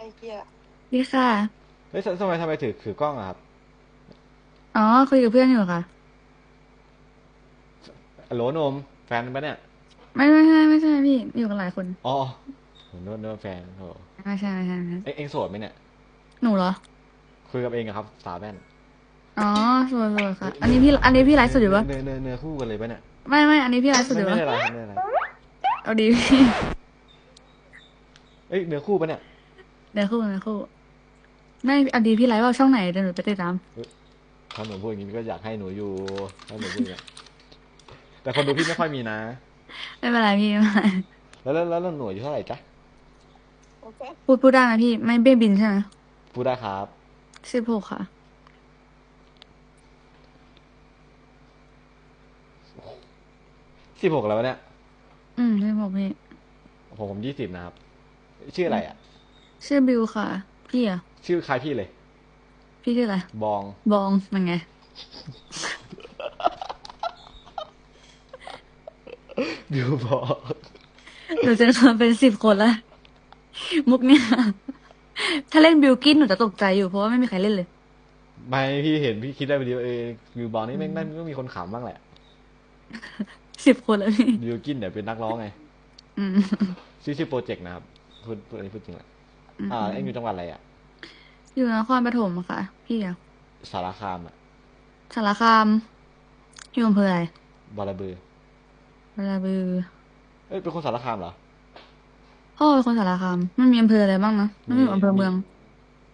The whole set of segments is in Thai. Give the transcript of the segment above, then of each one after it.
ไอ้เหี้ยดีค่ะ เฮ้ยทำทำไมทำไมถือถือกล้องอะครับอ๋อ คุยกับเพื่อนอยู่ค่ะโหลนม แฟนปะเนี่ย ไม่ไม่ใช่ไม่ใช่พี่ อยู่กันหลายคนอ๋อผมนึกว่านึกว่าแฟนโอ้ไม่ใช่ไม่ใช่ไม่ใช่เอ็งเอ็งโสดไหมเนี่ย หนูเหรอ คุยกับเองอะครับ สาวแว่นอ๋อสวยสวยค่ะ อันนี้พี่ อันนี้พี่ไลฟ์สดอยู่ปะเนื้อเนื้อเนื้อคู่กันเลยปะเนี่ยไม่ไม่อันนี้พี่ไลฟ์สดอไม่ยู่ไม่ปะได้อะไรไม่ได้อะไรเอาดีพี่ เอ้ยเนื้อคู่ปะเนี่ย เดี๋ยวคู่เดี๋ยวคู่ไม่เอาดีพี่ไลฟ์ว่าช่องไหนเดี๋ยวหนูไปติดตามถ้าหนูพูดอย่างนี้ก็อยากให้หนูอยู่ถ้าหนูพูดอย่างเงี้ยแต่คนดูพี่ไม่ค่อยมีนะ ไม่เป็นไรพี่ไม่เป็นไรแล้วแล้วแล้วแล้วหนูอายู่เท่าไหร่จ๊ะโอเคพูดพูดได้นะพี่ ไม่เบี้ยบินใช่ไหมพูดได้ครับสิบหกค่ะสิบหกแล้ววะเนี่ย อืมสิบหกพี่ผมผมยี่สิบนะครับ ชื่ออะไรอะ ชื่อบิวค่ะ พี่อะชื่อคล้ายพี่เลย พี่ชื่ออะไร บอง บองมันไง บิวบองหนูจะมาเป็นสิบคนแล้วมุกเนี่ย ถ้าเล่นบิวกินหนูจะตกใจอยู่เพราะว่าไม่มีใครเล่นเลย ไม่พี่เห็นพี่คิดได้ไปดีว่าเออบิวบองนี่แม่งนั่นก็มีคนขำบ้างแหละ สิบคนแล้วพี่บิวกินเดี๋ยวเป็นนักร้องไง อืม ชื่อชื่อโปรเจกต์นะครับพูดพูดอันนี้พูดจริงแหละ อ่าเอ็งอยู่จังหวัดอะไรอะ อยู่นครปฐมอะค่ะ พี่อะสารคามอะสารคามอยู่อำเภออะไรบอระบือบาราบือ เอ้ยเป็นคนสารคามเหรอพ่อเป็นคนสารคาม มันมีอำเภออะไรบ้างนะมันมีอยู่อำเภอเมือง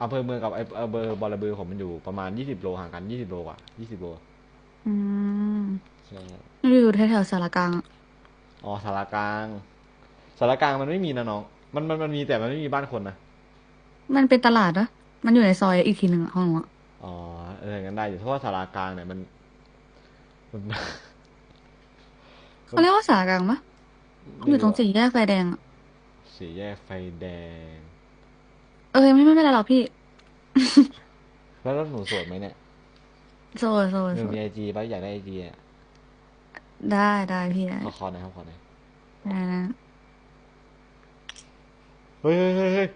อำเภอเมืองกับไอ้อำเภอบอระบือผมมันอยู่ประมาณยี่สิบโลห่างกันยี่สิบโลกว่ายี่สิบโลอืมใช่อยู่แถวๆสารกลางอะอ๋อสารกลางสารกลางมันไม่มีนะน้อง มันมันมันมีแต่มันไม่มีบ้านคนนะ มันเป็นตลาดนะมันอยู่ในซอยอีกทีหนึ่งอะห้องหนูอะอ๋อเอองั้นได้อยู่เพราะว่าสารกลางเนี่ยมันมัน เขาเรียกว่าสารกลางปะอยู่ตรงสี่แยกไฟแดงอะสี่แยกไฟแดง เออไม่ไม่เป็นไรหรอกพี่ แล้วแล้วหนูโสดไหมเนี่ยโซนโซนหโซนูนมีไอจีป่ะอยากได้ไอจีอะได้ได้พี่ได้ขอคอหน่อยครับขอหน่อยได้นะ เฮ้ยเฮ้ยเฮ้ยเฮ้ย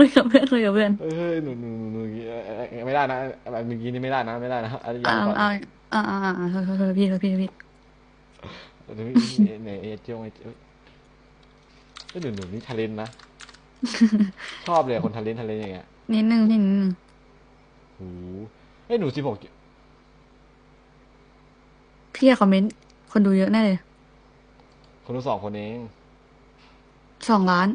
คุยกับเพื่อนคุยกับเพื่อนเฮ้ยหนูหนูหนูหนูเอ่อเอ่อไม่ได้นะแบบเมื่อกี้นี่ไม่ได้นะ ไม่ได้นะอันนี้ยัอ่างก่อนอ่าอ่าอ่าอ่าโทษโทษโทษพี่พี่พี่เดี๋ยวเนี่ยเอเจียวไอเจียวเฮ้ยหนูหนูนี่ทะเลนนะ ชอบเลยอะคนทะเลนทะเลนอย่างเงี้ยนิดนึงพี่นิดนึงโหเฮ้ยหนูสิบหกพี่อยากคอมเมนต์คนดูเยอะแน่เลยคนดูสองคนเองสองล้าน